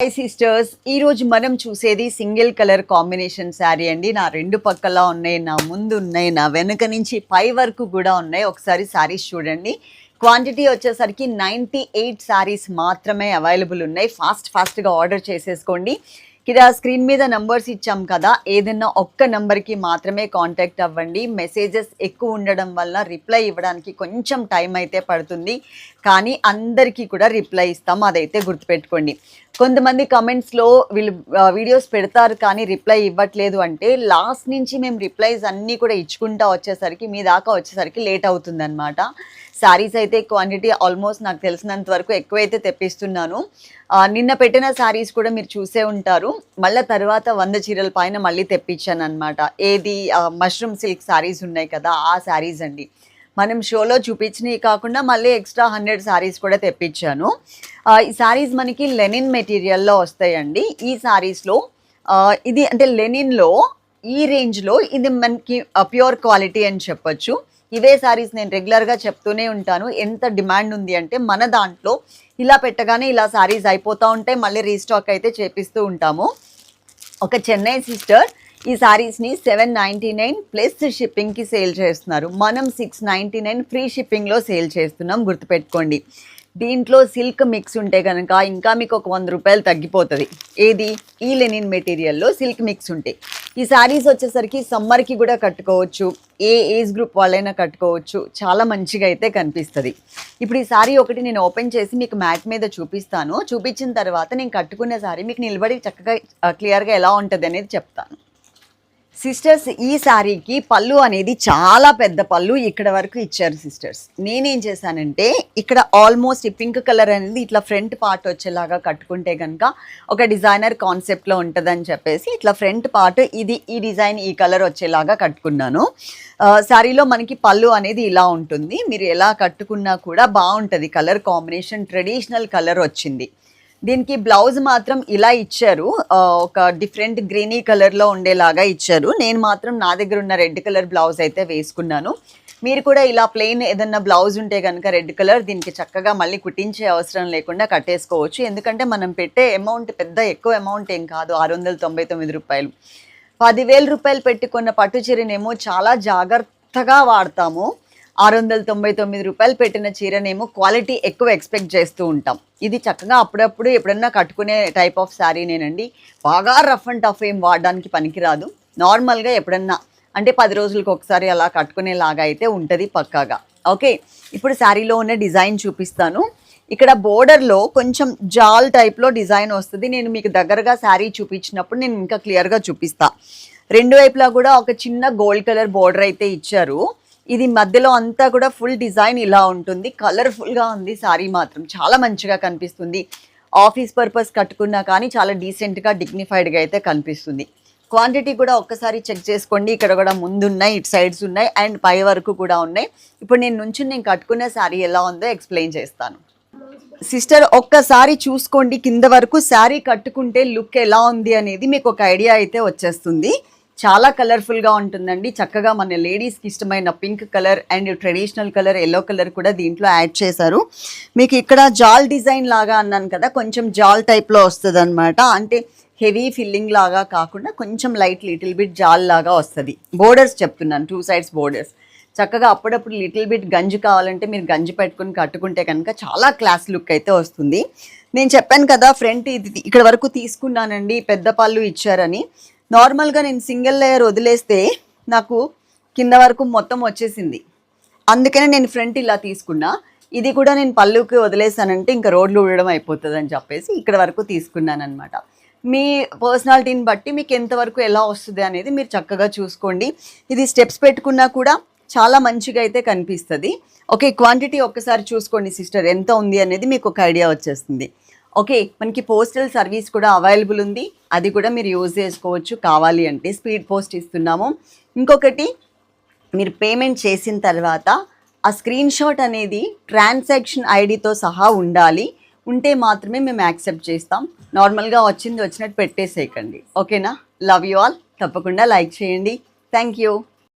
Hi sisters ఈ రోజు మనం చూసేది సింగిల్ కలర్ కాంబినేషన్ శారీ అండి. నా రెండు పక్కల ఉన్నాయి నా ముందు ఉన్నాయి నా వెనుక నుంచి పై వరకు కూడా ఉన్నాయి. ఒకసారి శారీస్ చూడండి. క్వాంటిటీ వచ్చేసరికి నైంటీ ఎయిట్ శారీస్ మాత్రమే అవైలబుల్ ఉన్నాయి. ఫాస్ట్ ఫాస్ట్గా ఆర్డర్ చేసేసుకోండి. ఇక్కడ స్క్రీన్ మీద నంబర్స్ ఇచ్చాం కదా ఏదైనా ఒక్క నెంబర్కి మాత్రమే కాంటాక్ట్ అవ్వండి. మెసేజెస్ ఎక్కువ ఉండడం వల్ల రిప్లై ఇవ్వడానికి కొంచెం టైం అయితే పడుతుంది. కానీ అందరికీ కూడా రిప్లై ఇస్తాం అదైతే గుర్తుపెట్టుకోండి. కొంతమంది కమెంట్స్లో వీళ్ళు వీడియోస్ పెడతారు కానీ రిప్లై ఇవ్వట్లేదు అంటే లాస్ట్ నుంచి మేము రిప్లైస్ అన్నీ కూడా ఇచ్చుకుంటా వచ్చేసరికి మీ దాకా వచ్చేసరికి లేట్ అవుతుందన్నమాట. శారీస్ అయితే క్వాంటిటీ ఆల్మోస్ట్ నాకు తెలిసినంత వరకు ఎక్కువైతే తెప్పిస్తున్నాను. నిన్న పెట్టిన శారీస్ కూడా మీరు చూసే ఉంటారు. మళ్ళీ తర్వాత వంద చీరల పైన మళ్ళీ తెప్పించాను అనమాట ఏది మష్రూమ్ సిల్క్ శారీస్ ఉన్నాయి కదా ఆ శారీస్ అండి. మనం షోలో చూపించినవి కాకుండా మళ్ళీ ఎక్స్ట్రా హండ్రెడ్ శారీస్ కూడా తెప్పించాను. ఈ శారీస్ మనకి లెనిన్ మెటీరియల్లో వస్తాయండి. ఈ శారీస్లో ఇది అంటే లెనిన్లో ఈ రేంజ్లో ఇది మనకి ప్యూర్ క్వాలిటీ అని చెప్పొచ్చు. ఇవే శారీస్ నేను రెగ్యులర్గా చెప్తూనే ఉంటాను. ఎంత డిమాండ్ ఉంది అంటే మన దాంట్లో ఇలా పెట్టగానే ఇలా శారీస్ అయిపోతూ ఉంటాయి. మళ్ళీ రీస్టాక్ అయితే చేపిస్తూ ఉంటాము. ఒక చెన్నై సిస్టర్ ఈ శారీస్ని సెవెన్ నైంటీ నైన్ ప్లస్ షిప్పింగ్కి సేల్ చేస్తున్నారు. మనం సిక్స్ నైంటీ నైన్ ఫ్రీ షిప్పింగ్లో సేల్ చేస్తున్నాం. గుర్తుపెట్టుకోండి. దీంట్లో సిల్క్ మిక్స్ ఉంటే కనుక ఇంకా మీకు ఒక వంద రూపాయలు తగ్గిపోతుంది. ఏది? ఈ లెనిన్ మెటీరియల్లో సిల్క్ మిక్స్ ఉంటాయి ఈ శారీస్ వచ్చేసరికి సమ్మర్కి కూడా కట్టుకోవచ్చు. ఏ ఏజ్ గ్రూప్ వాళ్ళైనా కట్టుకోవచ్చు. చాలా మంచిగా అయితే కనిపిస్తుంది. ఇప్పుడు ఈ శారీ ఒకటి నేను ఓపెన్ చేసి మీకు మ్యాట్ మీద చూపిస్తాను. చూపించిన తర్వాత నేను కట్టుకునే శారీ మీకు నిలబడి చక్కగా క్లియర్గా ఎలా ఉంటుంది అనేది చెప్తాను. సిస్టర్స్ ఈ శారీకి పళ్ళు అనేది చాలా పెద్ద పళ్ళు ఇక్కడ వరకు ఇచ్చారు సిస్టర్స్. నేనేం చేశానంటే ఇక్కడ ఆల్మోస్ట్ ఈ పింక్ కలర్ అనేది ఇట్లా ఫ్రంట్ పార్ట్ వచ్చేలాగా కట్టుకుంటే కనుక ఒక డిజైనర్ కాన్సెప్ట్లో ఉంటుందని చెప్పేసి ఇట్లా ఫ్రంట్ పార్ట్ ఇది ఈ డిజైన్ ఈ కలర్ వచ్చేలాగా కట్టుకున్నాను. శారీలో మనకి పళ్ళు అనేది ఇలా ఉంటుంది. మీరు ఎలా కట్టుకున్నా కూడా బాగుంటుంది. కలర్ కాంబినేషన్ ట్రెడిషనల్ కలర్ వచ్చింది. దీనికి బ్లౌజ్ మాత్రం ఇలా ఇచ్చారు. ఒక డిఫరెంట్ గ్రీనీ కలర్లో ఉండేలాగా ఇచ్చారు. నేను మాత్రం నా దగ్గర ఉన్న రెడ్ కలర్ బ్లౌజ్ అయితే వేసుకున్నాను. మీరు కూడా ఇలా ప్లెయిన్ ఏదన్నా బ్లౌజ్ ఉంటే కనుక రెడ్ కలర్ దీనికి చక్కగా మళ్ళీ కుట్టించే అవసరం లేకుండా కట్టేసుకోవచ్చు. ఎందుకంటే మనం పెట్టే అమౌంట్ పెద్ద ఎక్కువ అమౌంట్ ఏం కాదు. ఆరు వందల తొంభై తొమ్మిది రూపాయలు. పదివేల రూపాయలు పెట్టుకున్న పట్టు చీరనేమో చాలా జాగ్రత్తగా వాడతాము. ఆరు వందల తొంభై తొమ్మిది రూపాయలు పెట్టిన చీరనేమో క్వాలిటీ ఎక్కువ ఎక్స్పెక్ట్ చేస్తూ ఉంటాం. ఇది చక్కగా అప్పుడప్పుడు ఎప్పుడన్నా కట్టుకునే టైప్ ఆఫ్ శారీనేనండి బాగా రఫ్ అండ్ టఫ్ ఏం వాడడానికి పనికిరాదు. నార్మల్గా ఎప్పుడన్నా అంటే పది రోజులకు ఒకసారి అలా కట్టుకునేలాగా అయితే ఉంటుంది పక్కాగా. ఓకే ఇప్పుడు శారీలో ఉన్న డిజైన్ చూపిస్తాను. ఇక్కడ బోర్డర్లో కొంచెం జాల్ టైప్లో డిజైన్ వస్తుంది. నేను మీకు దగ్గరగా శారీ చూపించినప్పుడు నేను ఇంకా క్లియర్గా చూపిస్తా. రెండు వైపులా కూడా ఒక చిన్న గోల్డ్ కలర్ బోర్డర్ అయితే ఇచ్చారు. ఇది మధ్యలో అంతా కూడా ఫుల్ డిజైన్ ఇలా ఉంటుంది. కలర్ఫుల్గా ఉంది శారీ మాత్రం. చాలా మంచిగా కనిపిస్తుంది. ఆఫీస్ పర్పస్ కట్టుకున్నా కానీ చాలా డీసెంట్గా డిగ్నిఫైడ్గా అయితే కనిపిస్తుంది. క్వాంటిటీ కూడా ఒక్కసారి చెక్ చేసుకోండి. ఇక్కడ కూడా ముందు ఉన్నాయి ఇటు సైడ్స్ ఉన్నాయి అండ్ పై వరకు కూడా ఉన్నాయి. ఇప్పుడు నేను నుంచి నేను కట్టుకున్న శారీ ఎలా ఉందో ఎక్స్ప్లెయిన్ చేస్తాను. సిస్టర్ ఒక్కసారి చూసుకోండి. కింద వరకు శారీ కట్టుకుంటే లుక్ ఎలా ఉంది అనేది మీకు ఒక ఐడియా అయితే వచ్చేస్తుంది. చాలా కలర్ఫుల్గా ఉంటుందండి. చక్కగా మన లేడీస్కి ఇష్టమైన pink colour and traditional colour yellow colour కూడా దీంట్లో యాడ్ చేశారు. మీకు ఇక్కడ జాల్ డిజైన్ లాగా అన్నాను కదా కొంచెం జాల్ టైప్లో వస్తుంది అనమాట అంటే హెవీ ఫిల్లింగ్ లాగా కాకుండా కొంచెం లైట్ లిటిల్ బిట్ జాల్ లాగా వస్తుంది. బోర్డర్స్ చెప్తున్నాను టూ సైడ్స్ బోర్డర్స్ చక్కగా అప్పుడప్పుడు లిటిల్ బిట్ గంజి కావాలంటే మీరు గంజి పెట్టుకుని కట్టుకుంటే కనుక చాలా క్లాస్ లుక్ అయితే వస్తుంది. నేను చెప్పాను కదా ఫ్రంట్ ఇది ఇక్కడ వరకు తీసుకున్నానండి పెద్ద పళ్ళు ఇచ్చారని. నార్మల్గా నేను సింగిల్ లేయర్ వదిలేస్తే నాకు కింద వరకు మొత్తం వచ్చేసింది. అందుకనే నేను ఫ్రంట్ ఇలా తీసుకున్నా. ఇది కూడా నేను పళ్ళుకి వదిలేసానంటే ఇంకా రోడ్లు ఊడడం అయిపోతుంది అని చెప్పేసి ఇక్కడ వరకు తీసుకున్నాను అనమాట మీ పర్సనాలిటీని బట్టి మీకు ఎంతవరకు ఎలా వస్తుంది అనేది మీరు చక్కగా చూసుకోండి. ఇది స్టెప్స్ పెట్టుకున్నా కూడా చాలా మంచిగా అయితే కనిపిస్తుంది. ఓకే క్వాంటిటీ ఒక్కసారి చూసుకోండి సిస్టర్ ఎంత ఉంది అనేది మీకు ఒక ఐడియా వచ్చేస్తుంది. ఓకే మనకి పోస్టల్ సర్వీస్ కూడా అవైలబుల్ ఉంది. అది కూడా మీరు యూజ్ చేసుకోవచ్చు. కావాలి అంటే స్పీడ్ పోస్ట్ ఇస్తున్నాము. ఇంకొకటి మీరు పేమెంట్ చేసిన తర్వాత ఆ స్క్రీన్ షాట్ అనేది ట్రాన్సాక్షన్ ఐడితో సహా ఉండాలి. ఉంటే మాత్రమే మేము యాక్సెప్ట్ చేస్తాం. నార్మల్గా వచ్చింది వచ్చినట్టు పెట్టేసేయకండి. ఓకేనా? Love you all. తప్పకుండా లైక్ చేయండి. Thank you.